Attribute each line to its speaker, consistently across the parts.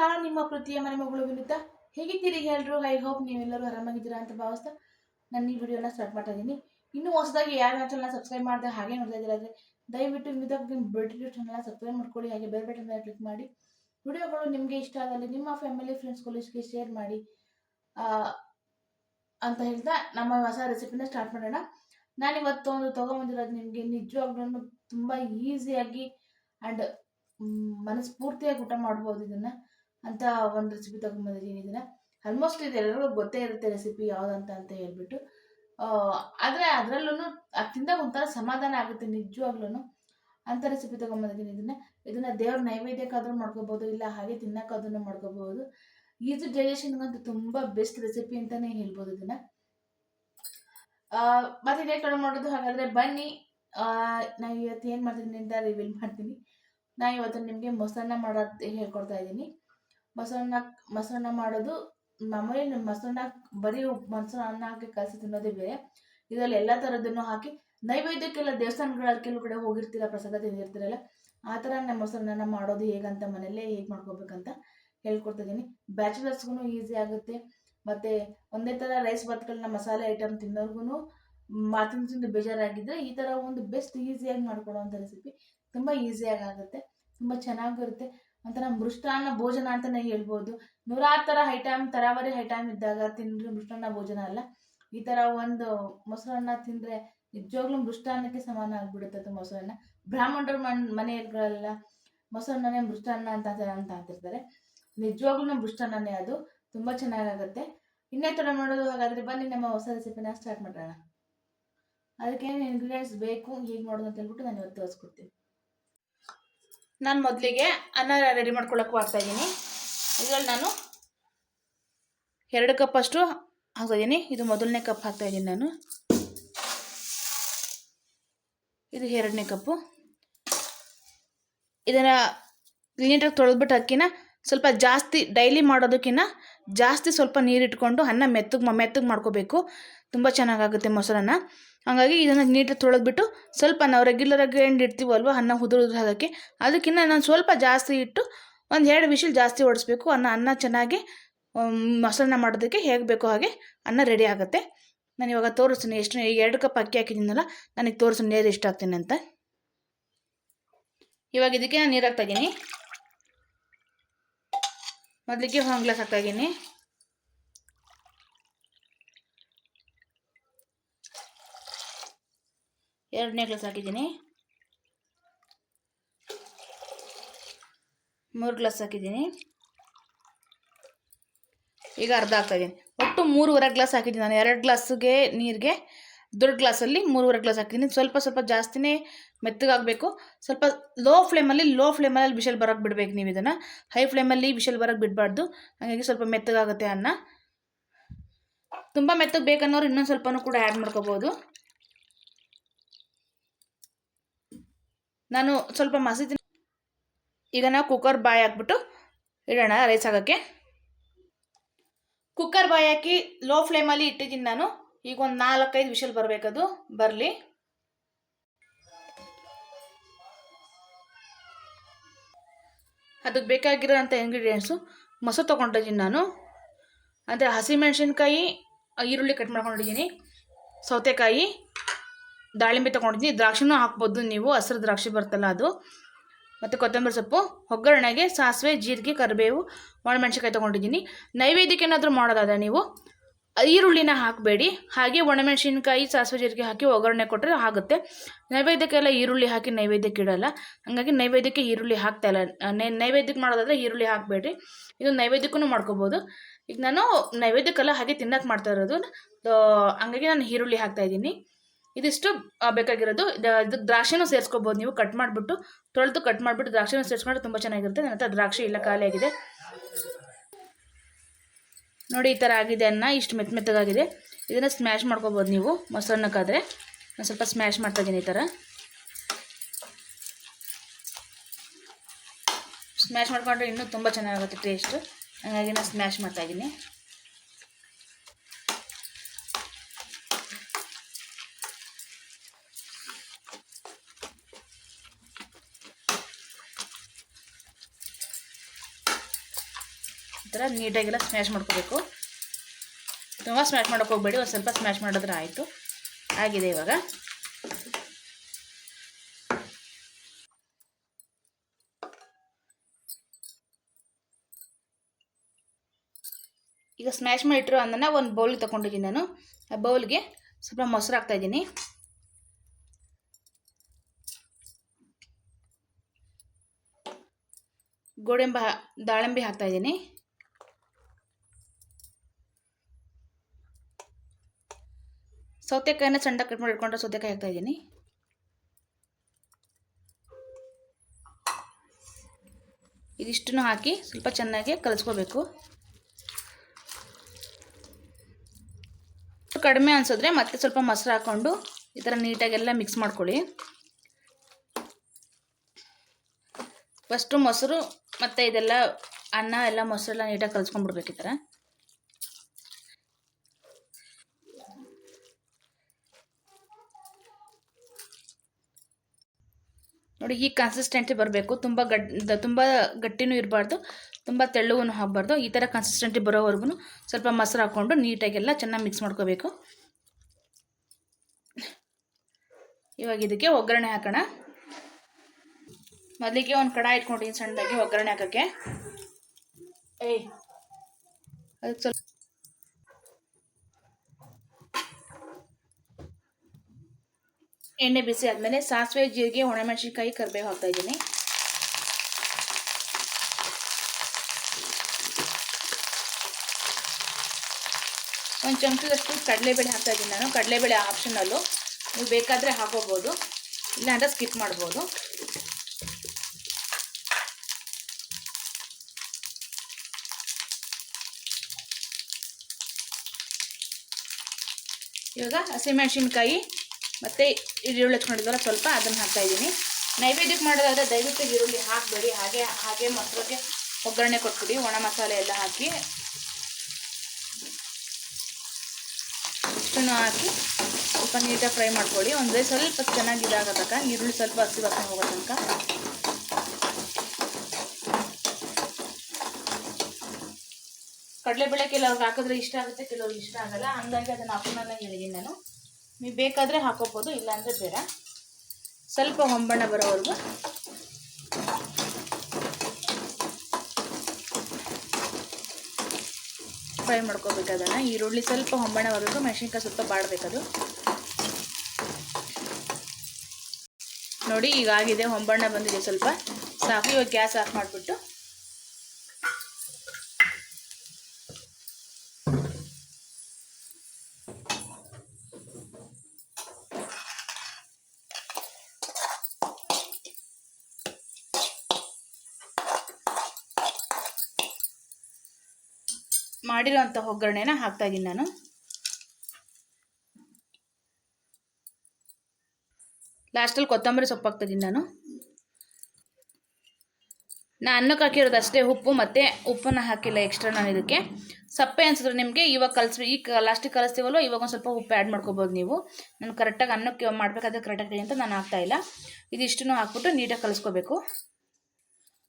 Speaker 1: ನಾನು ನಿಮ್ಮ ಪ್ರತಿಯ ಮನೆ ಮಗಳು ವಿನಿತ. ಹೇಗಿದ್ದೀರಿ ಎಲ್ಲರೂ ಐ ಹೋಪ್ ನೀವೆಲ್ಲರೂ ಆರಾಮಾಗಿದ್ದೀರಾ ಅಂತ ಭಾವಿಸ್ತಾ ನಾನು ಈ ವಿಡಿಯೋನ ಸ್ಟಾರ್ಟ್ ಮಾಡ್ತಾ ಇದ್ದೀನಿ. ಇನ್ನೂ ಹೊಸದಾಗಿ ಯಾರು ನನ್ನ ಚಾನಲ್ನ ಸಬ್ಸ್ಕ್ರೈಬ್ ಮಾಡಿದೆ ಹಾಗೆ ನೋಡ್ತಾ ಇದ್ದೀರಾ ದಯವಿಟ್ಟು ವಿನುತಾ ಬೆಳಗ್ಗೆ ಚಾನಲ್ನ ಸಬ್ಸ್ಕ್ರೈಬ್ ಮಾಡ್ಕೊಳ್ಳಿ, ಹಾಗೆ ಬೇರೆ ಬೇರೆ ಮೇಲೆ ಕ್ಲಿಕ್ ಮಾಡಿ. ವಿಡಿಯೋಗಳು ನಿಮಗೆ ಇಷ್ಟ ಆದಲ್ಲಿ ನಿಮ್ಮ ಫ್ಯಾಮಿಲಿ ಫ್ರೆಂಡ್ಸ್ಗಳಿಗೆ ಶೇರ್ ಮಾಡಿ ಅಂತ ಹೇಳ್ತಾ ನಮ್ಮ ಹೊಸ ರೆಸಿಪಿನ ಸ್ಟಾರ್ಟ್ ಮಾಡೋಣ. ನಾನು ಇವತ್ತು ಒಂದು ತೊಗೊಂಬಂದಿರೋದು ನಿಮಗೆ ನಿಜವಾಗ್ಲೂ ತುಂಬ ಈಸಿಯಾಗಿ ಆ್ಯಂಡ್ ಮನಸ್ಫೂರ್ತಿಯಾಗಿ ಊಟ ಮಾಡ್ಬೋದು ಇದನ್ನು. ಅಂತ ಒಂದು ರೆಸಿಪಿ ತೊಗೊಂಬಂದಿದ್ದೀನಿ ಇದನ್ನು. ಆಲ್ಮೋಸ್ಟ್ ಇದೆಲ್ಲರಿಗೂ ಗೊತ್ತೇ ಇರುತ್ತೆ ರೆಸಿಪಿ ಯಾವುದಂತ ಅಂತ ಹೇಳ್ಬಿಟ್ಟು. ಆದರೆ ಅದರಲ್ಲೂ ಅದು ತಿಂದಾಗ ಒಂಥರ ಸಮಾಧಾನ ಆಗುತ್ತೆ ನಿಜವಾಗ್ಲೂ ಅಂತ ರೆಸಿಪಿ ತೊಗೊಂಬಂದಿದ್ದೀನಿ ಇದನ್ನು. ಇದನ್ನು ದೇವ್ರ ನೈವೇದ್ಯಕ್ಕಾದ್ರೂ ಮಾಡ್ಕೋಬೋದು, ಇಲ್ಲ ಹಾಗೆ ತಿನ್ನೋಕ್ಕಾದ್ರೂ ಮಾಡ್ಕೋಬೋದು. ಈಜು ಡೈಜೆಷನ್ಗಂತೂ ತುಂಬ ಬೆಸ್ಟ್ ರೆಸಿಪಿ ಅಂತಲೇ ಹೇಳ್ಬೋದು ಇದನ್ನು. ಮತ್ತೆ ಇದೇ ಕಡೆ ಮಾಡೋದು ಹಾಗಾದರೆ ಬನ್ನಿ. ನಾನು ಇವತ್ತು ಏನು ಮಾಡ್ತೀನಿ ಅಂತ ರಿವೀಲ್ ಮಾಡ್ತೀನಿ. ನಾನು ಇವತ್ತು ನಿಮಗೆ ಮೊಸರನ್ನ ಮಾಡೋದು ಹೇಳ್ಕೊಡ್ತಾ ಇದ್ದೀನಿ. ಮೊಸರನ್ನ ಮೊಸರನ್ನ ಮಾಡೋದು ಮಾಮೂಲಿ ಮೊಸರನ್ನ ಬರೀ ಮೊಸರನ್ನ ಹಾಕಿ ಕಲಸಿ ತಿನ್ನೋದೇ ಬೇರೆ. ಇದರಲ್ಲಿ ಎಲ್ಲ ತರದನ್ನು ಹಾಕಿ ನೈವೇದ್ಯಕ್ಕೆಲ್ಲ ದೇವಸ್ಥಾನಗಳಲ್ಲಿ ಕೆಲವು ಕಡೆ ಹೋಗಿರ್ತೀರ, ಪ್ರಸಾದ ತಿಂದಿರ್ತೀರಲ್ಲ, ಆ ಥರ ನಮ್ಮ ಮೊಸರನ್ನ ಮಾಡೋದು ಹೇಗಂತ ಮನೆಯಲ್ಲೇ ಹೇಗೆ ಮಾಡ್ಕೋಬೇಕಂತ ಹೇಳ್ಕೊಡ್ತಿದ್ದೀನಿ. ಬ್ಯಾಚುಲರ್ಸ್ಗೂ ಈಸಿ ಆಗುತ್ತೆ. ಮತ್ತು ಒಂದೇ ಥರ ರೈಸ್ ಭಾತ್ಗಳನ್ನ ಮಸಾಲೆ ಐಟಮ್ ತಿನ್ನೋರ್ಗು ಮಾತಿನ ತಿಂದು ಬೇಜಾರಾಗಿದ್ದರೆ ಈ ಥರ ಒಂದು ಬೆಸ್ಟ್ ಈಸಿಯಾಗಿ ಮಾಡ್ಕೊಡೋವಂಥ ರೆಸಿಪಿ ತುಂಬ ಈಸಿಯಾಗಿ ಆಗುತ್ತೆ. ತುಂಬ ಚೆನ್ನಾಗಿರುತ್ತೆ. ಒಂಥರ ಮೃಷ್ಟಾನ್ನ ಭೋಜನ ಅಂತಲೇ ಹೇಳ್ಬೋದು. ನೂರಾರು ಥರ ಐಟಮ್ ತರಾವರಿ ಐಟಮ್ ಇದ್ದಾಗ ತಿಂದರೆ ಮೃಷ್ಟಾನ್ನ ಭೋಜನ ಅಲ್ಲ. ಈ ಥರ ಒಂದು ಮೊಸರನ್ನ ತಿಂದರೆ ನಿಜವಾಗ್ಲೂ ಮೃಷ್ಟಾನ್ನಕ್ಕೆ ಸಮಾನ ಆಗಿಬಿಡುತ್ತೆ ಅದು ಮೊಸರನ್ನ. ಬ್ರಾಹ್ಮಣರ ಮನ್ ಮನೆಗಳೆಲ್ಲ ಮೊಸರನ್ನೇ ಮೃಷ್ಟಾನ್ನ ಅಂತ ಅಂತ ಅಂತಿರ್ತಾರೆ ನಿಜವಾಗ್ಲೂ ಮೃಷ್ಟಾನ್ನನೇ ಅದು. ತುಂಬ ಚೆನ್ನಾಗಾಗುತ್ತೆ. ಇನ್ನೇ ಥರ ಮಾಡೋದು ಹಾಗಾದರೆ ಬನ್ನಿ ನಮ್ಮ ಹೊಸ ರೆಸಿಪಿನ ಸ್ಟಾರ್ಟ್ ಮಾಡೋಣ. ಅದಕ್ಕೆ ಏನು ಇಂಗ್ರೀಡಿಯೆಂಟ್ಸ್ ಬೇಕು, ಹೇಗೆ ಮಾಡೋದು ಅಂತ ಹೇಳ್ಬಿಟ್ಟು ನಾನು ಇವತ್ತು ತೋರಿಸ್ಕೊಡ್ತೀನಿ. ನಾನು ಮೊದಲಿಗೆ ಅನ್ನ ರೆಡಿ ಮಾಡ್ಕೊಳ್ಳೋಕ್ಕೂ ಇದ್ದೀನಿ. ಇದರಲ್ಲಿ ನಾನು ಎರಡು ಕಪ್ ಅಷ್ಟು ಹಾಕ್ತಾಯಿದ್ದೀನಿ ಇದು ಮೊದಲನೇ ಕಪ್ ಹಾಕ್ತಾಯಿದ್ದೀನಿ ನಾನು. ಇದು ಎರಡನೇ ಕಪ್ಪು ಇದನ್ನು ಕ್ಲೀನಾಗಿ ತೊಳೆದ್ಬಿಟ್ಟು ಅಕ್ಕಿನ ಸ್ವಲ್ಪ ಜಾಸ್ತಿ ಡೈಲಿ ಮಾಡೋದಕ್ಕಿಂತ ಜಾಸ್ತಿ ಸ್ವಲ್ಪ ನೀರಿಟ್ಕೊಂಡು ಅನ್ನ ಮೆತ್ತಗೆ ಮೆತ್ತಗೆ ಮಾಡ್ಕೋಬೇಕು. ತುಂಬ ಚೆನ್ನಾಗಾಗುತ್ತೆ ಮೊಸರನ್ನ. ಹಾಗಾಗಿ ಇದನ್ನು ನೀಟಾಗಿ ತೊಳೆದ್ಬಿಟ್ಟು ಸ್ವಲ್ಪ ನಾವು ರೆಗ್ಯುಲರಾಗಿ ಎಂಡ್ ಇಡ್ತೀವಲ್ವ, ಅನ್ನ ಉದುರು ಉದುರು ಹಾಕೋಕ್ಕೆ ಅದಕ್ಕಿಂತ ನಾನು ಸ್ವಲ್ಪ ಜಾಸ್ತಿ ಇಟ್ಟು ಒಂದು ಎರಡು ವಿಷಲ್ ಜಾಸ್ತಿ ಓಡಿಸ್ಬೇಕು ಅನ್ನ ಅನ್ನ ಚೆನ್ನಾಗಿ ಮೊಸರನ್ನ ಮಾಡೋದಕ್ಕೆ ಹೇಗೆ ಬೇಕೋ ಹಾಗೆ ಅನ್ನ ರೆಡಿ ಆಗುತ್ತೆ. ನಾನು ಇವಾಗ ತೋರಿಸ್ತೀನಿ, ಎಷ್ಟು ಈಗ ಎರಡು ಕಪ್ ಅಕ್ಕಿ ಹಾಕಿದ್ದೀನಲ್ಲ, ನನಗೆ ತೋರಿಸ್ತೀನಿ ನೀರು ಎಷ್ಟು ಹಾಕ್ತೀನಿ ಅಂತ. ಇವಾಗ ಇದಕ್ಕೆ ನಾನು ನೀರು ಹಾಕ್ತಾಯಿದ್ದೀನಿ ಮೊದಲಿಗೆ ಒಂದು ಗ್ಲಾಸ್ ಹಾಕ್ತಾಯಿದ್ದೀನಿ ಎರಡನೇ ಗ್ಲಾಸ್ ಹಾಕಿದ್ದೀನಿ. ಮೂರು ಗ್ಲಾಸ್ ಹಾಕಿದ್ದೀನಿ. ಈಗ ಅರ್ಧ ಹಾಕ್ತಾಯಿದ್ದೀನಿ ಒಟ್ಟು ಮೂರುವರೆ ಗ್ಲಾಸ್ ಹಾಕಿದ್ದೀನಿ ನಾನು. ಎರಡು ಗ್ಲಾಸ್ಗೆ ನೀರಿಗೆ, ದೊಡ್ಡ ಗ್ಲಾಸಲ್ಲಿ ಮೂರುವರೆ ಗ್ಲಾಸ್ ಹಾಕಿದ್ದೀನಿ. ಸ್ವಲ್ಪ ಸ್ವಲ್ಪ ಜಾಸ್ತಿನೇ ಮೆತ್ತಗಾಗಬೇಕು. ಸ್ವಲ್ಪ ಲೋ ಫ್ಲೇಮಲ್ಲಿ ಲೋ ಫ್ಲೇಮಲ್ಲಿ ಬಿಸಿಲು ಬರೋಕ್ಕೆ ಬಿಡಬೇಕು ನೀವು ಇದನ್ನು. ಹೈ ಫ್ಲೇಮಲ್ಲಿ ಬಿಸಿಲು ಬರೋಕ್ಕೆ ಬಿಡಬಾರ್ದು. ಹಾಗಾಗಿ ಸ್ವಲ್ಪ ಮೆತ್ತಗಾಗುತ್ತೆ ಅನ್ನ. ತುಂಬ ಮೆತ್ತಗೆ ಬೇಕನ್ನೋರು ಇನ್ನೊಂದು ಸ್ವಲ್ಪನೂ ಕೂಡ ಆ್ಯಡ್ ಮಾಡ್ಕೋಬೋದು. ನಾನು ಸ್ವಲ್ಪ ಮಸೀದಿ ಈಗ ನಾವು ಕುಕ್ಕರ್ ಬಾಯ್ ಹಾಕ್ಬಿಟ್ಟು ಇಡೋಣ ರೈಸ್ ಆಗೋಕ್ಕೆ ಕುಕ್ಕರ್ ಬಾಯ್ ಹಾಕಿ ಲೋ ಫ್ಲೇಮಲ್ಲಿ ಇಟ್ಟಿದ್ದೀನಿ ನಾನು. ಈಗ ಒಂದು ನಾಲ್ಕೈದು ವಿಷಲ್ ಬರಬೇಕದು, ಬರಲಿ. ಅದಕ್ಕೆ ಬೇಕಾಗಿರೋಂಥ ಇಂಗ್ರೀಡಿಯೆಂಟ್ಸು ಮೊಸರು ತೊಗೊಂಡಿದ್ದೀನಿ ನಾನು. ಅಂದರೆ ಹಸಿಮೆಣಸಿನ್ಕಾಯಿ ಈರುಳ್ಳಿ ಕಟ್ ಮಾಡ್ಕೊಂಡಿದ್ದೀನಿ ಸೌತೆಕಾಯಿ ದಾಳಿಂಬೆ ತೊಗೊಂಡಿದ್ದೀನಿ ದ್ರಾಕ್ಷಿನೂ ಹಾಕ್ಬೋದು ನೀವು. ಹಸಿರು ದ್ರಾಕ್ಷಿ ಬರ್ತಲ್ಲ ಅದು. ಮತ್ತು ಕೊತ್ತಂಬರಿ ಸೊಪ್ಪು, ಒಗ್ಗರಣೆಗೆ ಸಾಸಿವೆ, ಜೀರಿಗೆ, ಕರಿಬೇವು, ಒಣಮೆಣ್ಸಿನ್ಕಾಯಿ ತೊಗೊಂಡಿದ್ದೀನಿ. ನೈವೇದ್ಯಕ್ಕೆ ಏನಾದರೂ ಮಾಡೋದಾದರೆ ನೀವು ಈರುಳ್ಳಿನ ಹಾಕಬೇಡಿ. ಹಾಗೆ ಒಣಮೆಣಸಿನ್ಕಾಯಿ, ಸಾಸಿವೆ, ಜೀರಿಗೆ ಹಾಕಿ ಒಗ್ಗರಣೆ ಕೊಟ್ಟರೆ ಆಗುತ್ತೆ. ನೈವೇದ್ಯಕ್ಕೆಲ್ಲ ಈರುಳ್ಳಿ ಹಾಕಿ ನೈವೇದ್ಯಕ್ಕೆ ಇಡೋಲ್ಲ. ಹಾಗಾಗಿ ನೈವೇದ್ಯಕ್ಕೆ ಈರುಳ್ಳಿ ಹಾಕ್ತಾಯಿಲ್ಲ ನೈ, ನೈವೇದ್ಯಕ್ಕೆ ಮಾಡೋದಾದರೆ ಈರುಳ್ಳಿ ಹಾಕಬೇಡಿ. ಇದು ನೈವೇದ್ಯಕ್ಕೂ ಮಾಡ್ಕೋಬೋದು. ಈಗ ನಾನು ನೈವೇದ್ಯಕ್ಕೆಲ್ಲ ಹಾಗೆ ತಿನ್ನಕ್ಕೆ ಮಾಡ್ತಾ ಇರೋದು. ಹಂಗಾಗಿ ನಾನು ಈರುಳ್ಳಿ ಹಾಕ್ತಾಯಿದ್ದೀನಿ ಇದಿಷ್ಟು ಬೇಕಾಗಿರೋದು. ಇದು ದ್ರಾಕ್ಷಿನೂ ಸೇರಿಸ್ಕೋಬೋದು ನೀವು. ಕಟ್ ಮಾಡಿಬಿಟ್ಟು, ತೊಳೆದು ಕಟ್ ಮಾಡಿಬಿಟ್ಟು ದ್ರಾಕ್ಷಿನೂ ಸೇರಿಸ್ಕೊಂಡ್ರೆ ತುಂಬ ಚೆನ್ನಾಗಿರುತ್ತೆ. ನನ್ನ ಹತ್ರ ದ್ರಾಕ್ಷಿ ಇಲ್ಲ ಖಾಲಿಯಾಗಿದೆ ನೋಡಿ, ಈ ಥರ ಆಗಿದೆ ಅನ್ನ. ಇಷ್ಟು ಮೆತ್ತ ಮೆತ್ತಗಾಗಿದೆ. ಇದನ್ನು ಸ್ಮ್ಯಾಶ್ ಮಾಡ್ಕೋಬೋದು ನೀವು. ಮೊಸರನ್ನಕ್ಕಾದರೆ. ನಾನು ಸ್ವಲ್ಪ ಸ್ಮ್ಯಾಶ್ ಮಾಡ್ತಾಯಿದ್ದೀನಿ ಈ ಥರ. ಸ್ಮ್ಯಾಶ್ ಮಾಡ್ಕೊಂಡ್ರೆ ಇನ್ನೂ ತುಂಬ ಚೆನ್ನಾಗಿರುತ್ತೆ ಟೇಸ್ಟು ಹಾಗಾಗಿ ನಾನು ಸ್ಮ್ಯಾಶ್ ಮಾಡ್ತಾಯಿದ್ದೀನಿ ಥರ ನೀಟಾಗೆಲ್ಲ ಸ್ಮ್ಯಾಶ್ ಮಾಡ್ಕೋಬೇಕು. ತುಂಬ ಸ್ಮ್ಯಾಶ್ ಮಾಡೋಕೆ ಹೋಗ್ಬೇಡಿ, ಒಂದು ಸ್ವಲ್ಪ ಸ್ಮ್ಯಾಶ್ ಮಾಡಿದ್ರೆ ಆಯಿತು. ಆಗಿದೆ ಇವಾಗ. ಈಗ ಸ್ಮ್ಯಾಶ್ ಮಾಡಿಟ್ಟಿರೋ ಅನ್ನನ ಒಂದು ಬೌಲ್ ತೊಗೊಂಡಿದ್ದೀನಿ ನಾನು. ಆ ಬೌಲ್ಗೆ ಸ್ವಲ್ಪ ಮೊಸರು ಹಾಕ್ತಾಯಿದ್ದೀನಿ ಗೋಡಂಬಿ ದಾಳಿಂಬೆ ಹಾಕ್ತಾಯಿದ್ದೀನಿ ಸೌತೆಕಾಯಿನ ಸಣ್ಣ ಕಟ್ ಮಾಡಿ ಇಟ್ಕೊಂಡ್ರೆ ಸೌತೆಕಾಯಿ ಹಾಕ್ತಾಯಿದ್ದೀನಿ ಇದಿಷ್ಟನ್ನು ಹಾಕಿ ಸ್ವಲ್ಪ ಚೆನ್ನಾಗಿ ಕಲಿಸ್ಕೋಬೇಕು. ಕಡಿಮೆ ಅನ್ಸಿದ್ರೆ ಮತ್ತೆ ಸ್ವಲ್ಪ ಮೊಸರು ಹಾಕ್ಕೊಂಡು ಈ ಥರ ನೀಟಾಗೆಲ್ಲ ಮಿಕ್ಸ್ ಮಾಡ್ಕೊಳ್ಳಿ. ಫಸ್ಟು ಮೊಸರು ಮತ್ತು ಇದೆಲ್ಲ ಅನ್ನ ಎಲ್ಲ ಮೊಸರೆಲ್ಲ ನೀಟಾಗಿ ಕಲಿಸ್ಕೊಂಡ್ಬಿಡ್ಬೇಕು ಈ ಥರ. ನೋಡಿ, ಈ ಕನ್ಸಿಸ್ಟೆಂಟಿ ಬರಬೇಕು. ತುಂಬ ಗಡ್ ತುಂಬ ಗಟ್ಟಿನೂ ಇರಬಾರ್ದು. ತುಂಬ ತೆಳ್ಳಗೂ ಹಾಕಬಾರ್ದು. ಈ ಥರ ಕನ್ಸಿಸ್ಟೆಂಟಿ ಬರೋವರೆಗೂ ಸ್ವಲ್ಪ ಮೊಸರು ಹಾಕ್ಕೊಂಡು ನೀಟಾಗೆಲ್ಲ ಚೆನ್ನಾಗಿ ಮಿಕ್ಸ್ ಮಾಡ್ಕೋಬೇಕು. ಇವಾಗ ಇದಕ್ಕೆ ಒಗ್ಗರಣೆ ಹಾಕೋಣ. ಮೊದಲಿಗೆ ಒಂದು ಕಡಾಯಿ ಇಟ್ಕೊಂಡಿದ್ದೀನಿ ಸಣ್ಣದಾಗಿ ಒಗ್ಗರಣೆ ಹಾಕೋಕ್ಕೆ. ಏಯ್ ಅದಕ್ಕೆ ಸ್ವಲ್ಪ ಎಣ್ಣೆ ಬಿಸಿ ಆದಮೇಲೆ ಸಾಸಿವೆ, ಜೀರಿಗೆ ಒಣಮೆಣಸಿನ್ಕಾಯಿ ಕರಿಬೇವು ಹಾಕ್ತಾ ಇದ್ದೀನಿ. ಒಂದು ಚಮಚದಷ್ಟು ಕಡಲೆಬೇಳೆ ಹಾಕ್ತಾ ಇದ್ದೀನಿ ನಾನು. ಕಡಲೆಬೇಳೆ ಆಪ್ಷನಲ್ಲು ನೀವು ಬೇಕಾದರೆ ಹಾಕೋಬೋದು. ಇಲ್ಲಾಂದ್ರೆ ಸ್ಕಿಪ್ ಮಾಡ್ಬೋದು. ಇವಾಗ ಹಸಿಮೆಣಸಿನ್ಕಾಯಿ ಮತ್ತು ಈರುಳ್ಳಿ ಹಚ್ಕೊಂಡಿದ್ವಲ್ಲ ಸ್ವಲ್ಪ ಅದನ್ನು ಹಾಕ್ತಾಯಿದ್ದೀನಿ ನೈವೇದ್ಯಕ್ಕೆ ಮಾಡೋದಾದರೆ ದಯವಿಟ್ಟು ಈರುಳ್ಳಿ ಹಾಕಬೇಡಿ. ಹಾಗೆ ಹಾಗೆ ಮೊಸರಿಗೆ ಒಗ್ಗರಣೆ ಕೊಟ್ಬಿಡಿ. ಒಣ ಮಸಾಲೆ ಎಲ್ಲ ಹಾಕಿ, ಇಷ್ಟನ್ನು ಹಾಕಿ ಸ್ವಲ್ಪ ನೀಟಾಗಿ ಫ್ರೈ ಮಾಡ್ಕೊಳ್ಳಿ. ಒಂದು ಸ್ವಲ್ಪ ಚೆನ್ನಾಗಿ ಇದಾಗೋ ತನಕ, ಈರುಳ್ಳಿ ಸ್ವಲ್ಪ ಹಸಿ ವಾಸನೆ ಹೋಗೋ ತನಕ. ಕಡಲೆಬೇಳೆ ಕೆಲವ್ರಿಗೆ ಹಾಕಿದ್ರೆ ಇಷ್ಟ ಆಗುತ್ತೆ, ಕೆಲವ್ರಿಗೆ ಇಷ್ಟ ಆಗಲ್ಲ. ಹಂಗಾಗಿ ಅದನ್ನು ಆಪ್ಷನಲ್ಲ ಹೇಳಿದ್ದೀನಿ ನಾನು. ನೀವು ಬೇಕಾದರೆ ಹಾಕೋಬೋದು, ಇಲ್ಲಾಂದರೆ ಬೇಡ. ಸ್ವಲ್ಪ ಹೊಂಬಣ್ಣ ಬರೋವರೆಗೂ. ಫ್ರೈ ಮಾಡ್ಕೋಬೇಕು ಅದನ್ನು ಈರುಳ್ಳಿ ಸ್ವಲ್ಪ ಹೊಂಬಣ್ಣ ಬರಬೇಕು ಮೆಣಸಿನ್ಕಾಯಿ ಸ್ವಲ್ಪ ಬಾಡಬೇಕದು. ನೋಡಿ ಈಗಾಗಿದೆ ಹೊಂಬಣ್ಣ ಬಂದಿದೆ ಸ್ವಲ್ಪ. ಸಾಕು, ಇವಾಗ ಗ್ಯಾಸ್ ಆಫ್ ಮಾಡಿಬಿಟ್ಟು. ಮಾಡಿರೋಂಥ ಒಗ್ಗರಣೆನ ಹಾಕ್ತಾ ಇದ್ದೀನಿ ನಾನು. ಲಾಸ್ಟಲ್ಲಿ ಕೊತ್ತಂಬರಿ ಸೊಪ್ಪು ಹಾಕ್ತಾಯಿದ್ದೀನಿ ನಾನು. ನಾನು ಅನ್ನಕ್ಕೆ ಹಾಕಿರೋದು ಅಷ್ಟೇ ಉಪ್ಪು ಮತ್ತು ಉಪ್ಪನ್ನು ಹಾಕಿಲ್ಲ ಎಕ್ಸ್ಟ್ರಾ ನಾನು ಇದಕ್ಕೆ. ಸಪ್ಪೆ ಅನ್ಸಿದ್ರೆ ನಿಮಗೆ ಇವಾಗ ಕಲಿಸ್ಬೇಕು ಈಗ ಲಾಸ್ಟಿಗೆ ಕಲಿಸ್ತೀವಲ್ವ, ಇವಾಗ ಒಂದು ಸ್ವಲ್ಪ ಉಪ್ಪು ಆ್ಯಡ್ ಮಾಡ್ಕೋಬೋದು ನೀವು. ನಾನು ಕರೆಕ್ಟಾಗಿ ಅನ್ನಕ್ಕೆ ಮಾಡಬೇಕಾದ್ರೆ ಕರೆಕ್ಟಾಗಿ ಅಂತ ನಾನು ಹಾಕ್ತಾಯಿಲ್ಲ ಇದಿಷ್ಟನ್ನು ಹಾಕ್ಬಿಟ್ಟು ನೀಟಾಗಿ ಕಲಿಸ್ಕೋಬೇಕು.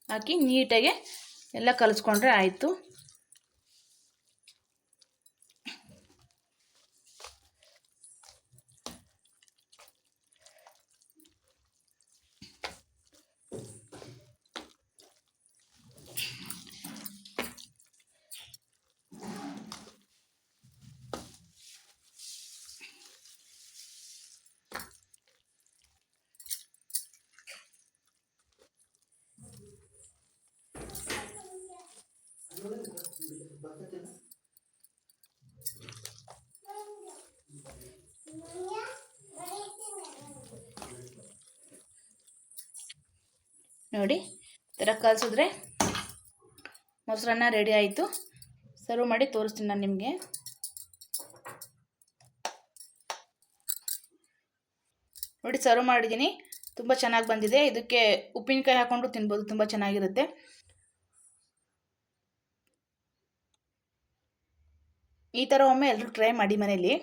Speaker 1: ಹಾಕಿ ನೀಟಾಗೆ ಎಲ್ಲ ಕಲಿಸ್ಕೊಂಡ್ರೆ ಆಯಿತು. ನೋಡಿ ಥರ ಕಲಿಸಿದ್ರೆ ಮೊಸರನ್ನ ರೆಡಿ ಆಯಿತು. ಸರ್ವ್ ಮಾಡಿ ತೋರಿಸ್ತೀನಿ ನಾನು ನಿಮಗೆ. ನೋಡಿ ಸರ್ವ್ ಮಾಡಿದ್ದೀನಿ. ತುಂಬ ಚೆನ್ನಾಗಿ ಬಂದಿದೆ. ಇದಕ್ಕೆ ಉಪ್ಪಿನಕಾಯಿ ಹಾಕ್ಕೊಂಡು ತಿನ್ಬೋದು, ತುಂಬ ಚೆನ್ನಾಗಿರುತ್ತೆ. ಈ ಥರ ಒಮ್ಮೆ ಎಲ್ಲರೂ ಟ್ರೈ ಮಾಡಿ ಮನೇಲಿ.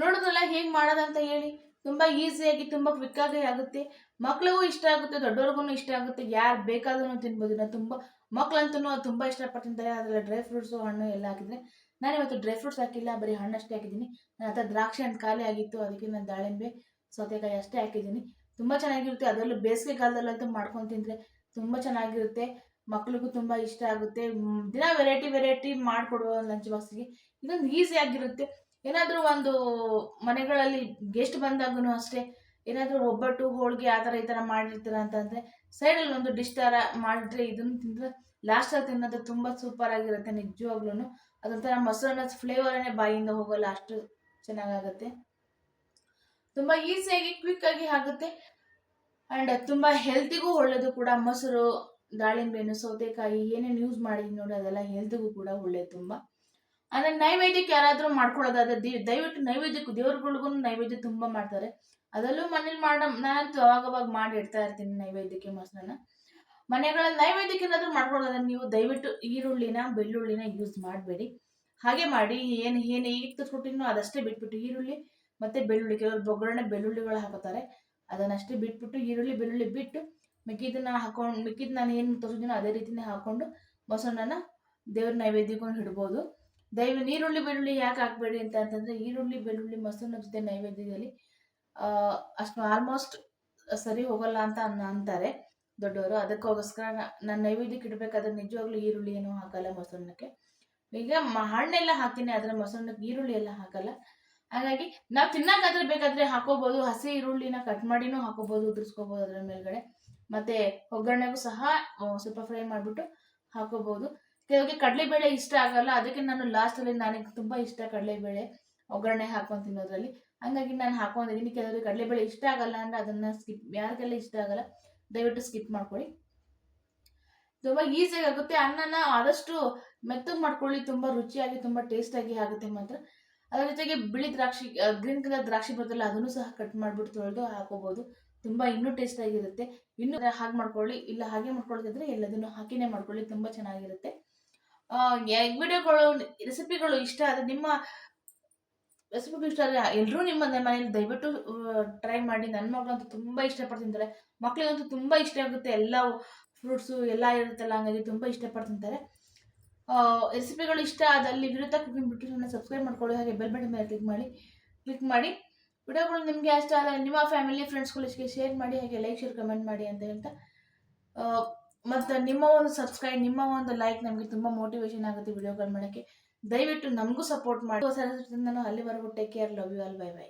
Speaker 1: ನೋಡೋದಲ್ಲ ಹೇಗೆ ಮಾಡೋದಂತ ಹೇಳಿ. ತುಂಬ ಈಸಿಯಾಗಿ ತುಂಬ ಆಗಿ ಆಗುತ್ತೆ. ಮಕ್ಳಿಗೂ ಇಷ್ಟ ಆಗುತ್ತೆ, ದೊಡ್ಡವ್ರಿಗೂ ಇಷ್ಟ ಆಗುತ್ತೆ. ಯಾರು ಬೇಕಾದ್ರೂ ತಿನ್ಬೋದು. ನಾನು ತುಂಬ ಮಕ್ಳಂತೂ ತುಂಬ ಇಷ್ಟಪಟ್ಟು ತಿಂತಾರೆ ಅದರಲ್ಲಿ ಡ್ರೈ ಫ್ರೂಟ್ಸು ಹಣ್ಣು ಎಲ್ಲ ಹಾಕಿದ್ರೆ. ನಾನು ಇವತ್ತು ಡ್ರೈ ಫ್ರೂಟ್ಸ್ ಹಾಕಿಲ್ಲ, ಬರೀ ಹಣ್ಣು ಅಷ್ಟೇ ಹಾಕಿದ್ದೀನಿ. ನನ್ನ ಹತ್ರ ದ್ರಾಕ್ಷಿ ಹಣ್ಣು ಖಾಲಿ ಆಗಿತ್ತು, ಅದಕ್ಕೆ ನಾನು ದಾಳಿಂಬೆ, ಸೌತೆಕಾಯಿ ಅಷ್ಟೇ ಹಾಕಿದ್ದೀನಿ. ತುಂಬ ಚೆನ್ನಾಗಿರುತ್ತೆ. ಅದರಲ್ಲೂ ಬೇಸಿಗೆ ಕಾಲದಲ್ಲಂತೂ ಮಾಡ್ಕೊಂಡು ತಿಂದರೆ ತುಂಬ ಚೆನ್ನಾಗಿರುತ್ತೆ. ಮಕ್ಳಿಗೂ ತುಂಬ ಇಷ್ಟ ಆಗುತ್ತೆ. ದಿನ ವೆರೈಟಿ ವೆರೈಟಿ ಮಾಡಿಕೊಡುವ ಲಂಚ್ ಬಾಕ್ಸಿಗೆ ಇದೊಂದು ಈಸಿ ಆಗಿರುತ್ತೆ. ಏನಾದರೂ ಒಂದು ಮನೆಗಳಲ್ಲಿ ಗೆಸ್ಟ್ ಬಂದಾಗೂ ಅಷ್ಟೇ, ಏನಾದರೂ ಒಬ್ಬಟ್ಟು, ಹೋಳಿಗೆ ಆ ಥರ ಈ ಥರ ಮಾಡಿರ್ತೀರ ಅಂತಂದರೆ ಸೈಡಲ್ಲಿ ಒಂದು ಡಿಶ್ ಥರ ಮಾಡಿದ್ರೆ ಇದನ್ನು ತಿಂದರೆ ಲಾಸ್ಟಲ್ಲಿ ತಿನ್ನೋದು ತುಂಬ ಸೂಪರ್ ಆಗಿರುತ್ತೆ ನಿಜವಾಗ್ಲೂ ಅದೊಂಥರ ಮೊಸರನ್ನ ಫ್ಲೇವರನ್ನೇ ಬಾಯಿಂದ ಹೋಗೋಲ್ಲ, ಅಷ್ಟು ಚೆನ್ನಾಗಾಗುತ್ತೆ. ತುಂಬ ಈಸಿಯಾಗಿ ಕ್ವಿಕ್ಕಾಗಿ ಆಗುತ್ತೆ. ಆ್ಯಂಡ್ ತುಂಬ ಹೆಲ್ತಿಗೂ ಒಳ್ಳೆಯದು ಕೂಡ, ಮೊಸರು, ದಾಳಿಂಬೆ ಸೌತೆಕಾಯಿ, ಏನೇನು ಯೂಸ್ ಮಾಡಿದ್ದೀನಿ ನೋಡಿ, ಅದೆಲ್ಲ ಹೆಲ್ತಿಗೂ ಕೂಡ ಒಳ್ಳೆಯದು ತುಂಬ. ಅಂದರೆ ನೈವೇದ್ಯಕ್ಕೆ ಯಾರಾದರೂ ಮಾಡ್ಕೊಳ್ಳೋದಾದ್ರೆ ದಯವಿಟ್ಟು ನೈವೇದ್ಯಕ್ಕೆ ದೇವ್ರುಗಳ್ಗೂ ನೈವೇದ್ಯ ತುಂಬ ಮಾಡ್ತಾರೆ. ಅದರಲ್ಲೂ ಮನೇಲಿ ಮಾಡ, ನಾನಂತೂ ಅವಾಗವಾಗ ಮಾಡಿ ಇಡ್ತಾ ಇರ್ತೀನಿ ನೈವೇದ್ಯಕ್ಕೆ ಮೊಸರನ್ನ. ಮನೆಗಳಲ್ಲಿ ನೈವೇದ್ಯಕ್ಕೆ ಏನಾದರೂ ಮಾಡ್ಕೊಳ್ಳೋದಾದ್ರೆ ನೀವು ದಯವಿಟ್ಟು ಈರುಳ್ಳಿನ, ಬೆಳ್ಳುಳ್ಳಿನ ಯೂಸ್ ಮಾಡಬೇಡಿ. ಹಾಗೆ ಮಾಡಿ, ಏನು ಏನು ಈಗ ತರ್ಸ್ಕೊಟ್ಟಿನೋ ಅದಷ್ಟೇ ಬಿಟ್ಬಿಟ್ಟು ಈರುಳ್ಳಿ ಮತ್ತು ಬೆಳ್ಳುಳ್ಳಿ, ಕೆಲವರು ಬೊಗ್ಗರಣೆ ಬೆಳ್ಳುಳ್ಳಿಗಳು ಹಾಕೋತಾರೆ. ಅದನ್ನಷ್ಟೇ ಬಿಟ್ಬಿಟ್ಟು ಈರುಳ್ಳಿ, ಬೆಳ್ಳುಳ್ಳಿ ಬಿಟ್ಟು ಮಿಕ್ಕಿದ್ದನ್ನ ಹಾಕೊಂಡು ಮಿಕ್ಕಿದ್ದು ನಾನು ಏನು ತೋರಿಸಿದ್ದೀನೋ ಅದೇ ರೀತಿನೇ ಹಾಕ್ಕೊಂಡು ಮೊಸರನ್ನ ದೇವ್ರ ನೈವೇದ್ಯಕ್ಕೂ ಇಡ್ಬೋದು. ದಯವಿ ನೀರುಳ್ಳಿ ಬೆಳ್ಳುಳ್ಳಿ ಯಾಕೆ ಹಾಕ್ಬೇಡಿ ಅಂತ ಅಂತಂದರೆ ಈರುಳ್ಳಿ, ಬೆಳ್ಳುಳ್ಳಿ, ಮೊಸರನ್ನ ಜೊತೆ ನೈವೇದ್ಯದಲ್ಲಿ ಅಷ್ಟು ಆಲ್ಮೋಸ್ಟ್ ಸರಿ ಹೋಗಲ್ಲ ಅಂತ ಅಂತಾರೆ ದೊಡ್ಡವರು. ಅದಕ್ಕೋಸ್ಕರ ನಾನು ನೈವೇದ್ಯಕ್ಕೆ ಇಡಬೇಕಾದ್ರೆ ನಿಜವಾಗ್ಲೂ ಈರುಳ್ಳಿ ಏನೂ ಹಾಕಲ್ಲ ಮೊಸರನ್ನಕ್ಕೆ. ಈಗ ಹಣ್ಣೆಲ್ಲ ಹಾಕ್ತೀನಿ, ಆದರೆ ಮೊಸರನ್ನಕ್ಕೆ ಈರುಳ್ಳಿ ಎಲ್ಲ ಹಾಕಲ್ಲ. ಹಾಗಾಗಿ ನಾವು ತಿನ್ನೋಕ್ಕಾದ್ರೆ ಬೇಕಾದರೆ ಹಾಕೋಬೋದು, ಹಸಿ ಈರುಳ್ಳಿನ ಕಟ್ ಮಾಡಿನೂ ಹಾಕೋಬೋದು, ಉದುರಿಸ್ಕೋಬೋದು ಅದರ ಮೇಲ್ಗಡೆ. ಮತ್ತೆ ಒಗ್ಗರಣೆಗೂ ಸಹ ಸ್ವಲ್ಪ ಫ್ರೈ ಮಾಡಿಬಿಟ್ಟು ಹಾಕೋಬೋದು. ಕೆಲವರಿಗೆ ಕಡಲೆಬೇಳೆ ಇಷ್ಟ ಆಗಲ್ಲ, ಅದಕ್ಕೆ ನಾನು ಲಾಸ್ಟಲ್ಲಿ ನನಗೆ ತುಂಬ ಇಷ್ಟ ಕಡಲೆಬೇಳೆ, ಒಗ್ಗರಣೆ ಹಾಕೊಂಡು ತಿನ್ನೋದ್ರಲ್ಲಿ. ಹಂಗಾಗಿ ನಾನು ಹಾಕೊಂಡಿದ್ದೀನಿ ಕೆಲವರಿಗೆ ಕಡಲೆಬೇಳೆ ಇಷ್ಟ ಆಗಲ್ಲ ಅಂದರೆ ಅದನ್ನು ಸ್ಕಿಪ್ ಯಾರಿಗೆಲ್ಲ ಇಷ್ಟ ಆಗಲ್ಲ, ದಯವಿಟ್ಟು ಸ್ಕಿಪ್ ಮಾಡ್ಕೊಳ್ಳಿ. ತುಂಬ ಈಸಿಯಾಗಿ ಆಗುತ್ತೆ. ಅನ್ನನ ಆದಷ್ಟು ಮೆತ್ತಗೆ ಮಾಡ್ಕೊಳ್ಳಿ. ತುಂಬ ರುಚಿಯಾಗಿ, ತುಂಬ ಟೇಸ್ಟಾಗಿ ಆಗುತ್ತೆ ಮಾತ್ರ. ಅದ್ರ ಜೊತೆಗೆ ಬಿಳಿ ದ್ರಾಕ್ಷಿ ಗ್ರೀನ್ ಕಲರ್ ದ್ರಾಕ್ಷಿ ಬರುತ್ತಲ್ಲ, ಅದನ್ನು ಸಹ ಕಟ್ ಮಾಡಿಬಿಟ್ಟು ತೊಳೆದು ಹಾಕೋಬಹುದು ತುಂಬ ಇನ್ನೂ ಟೇಸ್ಟಾಗಿರುತ್ತೆ ಇನ್ನೂ ಹಾಗೆ ಮಾಡ್ಕೊಳ್ಳಿ. ಇಲ್ಲ ಹಾಗೆ ಮಾಡ್ಕೊಳ್ಳೋದಿದ್ರೆ ಎಲ್ಲದನ್ನು ಹಾಕಿನೇ ಮಾಡ್ಕೊಳ್ಳಿ. ತುಂಬ ಚೆನ್ನಾಗಿರುತ್ತೆ. ವಿಡಿಯೋಗಳು, ರೆಸಿಪಿಗಳು ಇಷ್ಟ ಆದರೆ ನಿಮ್ಮ ರೆಸಿಪಿಗಳು ಇಷ್ಟ ಆದರೆ ಎಲ್ಲರೂ ನಿಮ್ಮ ಮನೇಲಿ ದಯವಿಟ್ಟು ಟ್ರೈ ಮಾಡಿ. ನನ್ನ ಮಗಳಂತೂ ತುಂಬ ಇಷ್ಟಪಟ್ಟು ತಿಂತಾರೆ ಮಕ್ಕಳಿಗಂತೂ ತುಂಬ ಇಷ್ಟ ಆಗುತ್ತೆ. ಎಲ್ಲ ಫ್ರೂಟ್ಸು ಎಲ್ಲ ಇರುತ್ತಲ್ಲ, ಹಂಗಾಗಿ ತುಂಬ ಇಷ್ಟಪಟ್ಟು ತಿಂತಾರೆ ರೆಸಿಪಿಗಳು ಇಷ್ಟ ಆದಲ್ಲಿ ವಿರುದ್ಧ ಕುಕಿಂಗ್ ಬಿಟ್ಟು ಸಬ್ಸ್ಕ್ರೈಬ್ ಮಾಡ್ಕೊಳ್ಳಿ. ಹಾಗೆ ಬೆಲ್ ಬಟನ್ ಮೇಲೆ ಕ್ಲಿಕ್ ಮಾಡಿ. ಕ್ಲಿಕ್ ಮಾಡಿ. ವಿಡಿಯೋಗಳು ನಿಮಗೆ ಇಷ್ಟ ಆದರೆ ನಿಮ್ಮ ಫ್ಯಾಮಿಲಿ ಫ್ರೆಂಡ್ಸ್ಗಳಿಗೆ ಶೇರ್ ಮಾಡಿ. ಹಾಗೆ ಲೈಕ್ ಶೇರ್ ಕಮೆಂಟ್ ಮಾಡಿ ಅಂತ ಹೇಳ್ತಾ. ಮತ್ತು ನಿಮ್ಮ ಒಂದು ಸಬ್ಸ್ಕ್ರೈಬ್ ನಿಮ್ಮ ಒಂದು ಲೈಕ್ ನಮಗೆ ತುಂಬ ಮೋಟಿವೇಶನ್ ಆಗುತ್ತೆ ವಿಡಿಯೋಗಳು ಮಾಡೋಕ್ಕೆ. ದಯವಿಟ್ಟು ನಮಗೂ ಸಪೋರ್ಟ್ ಮಾಡಿ. ಹೊಸ ನಾನು ಅಲ್ಲಿವರೆಗೂ take care love you all bye bye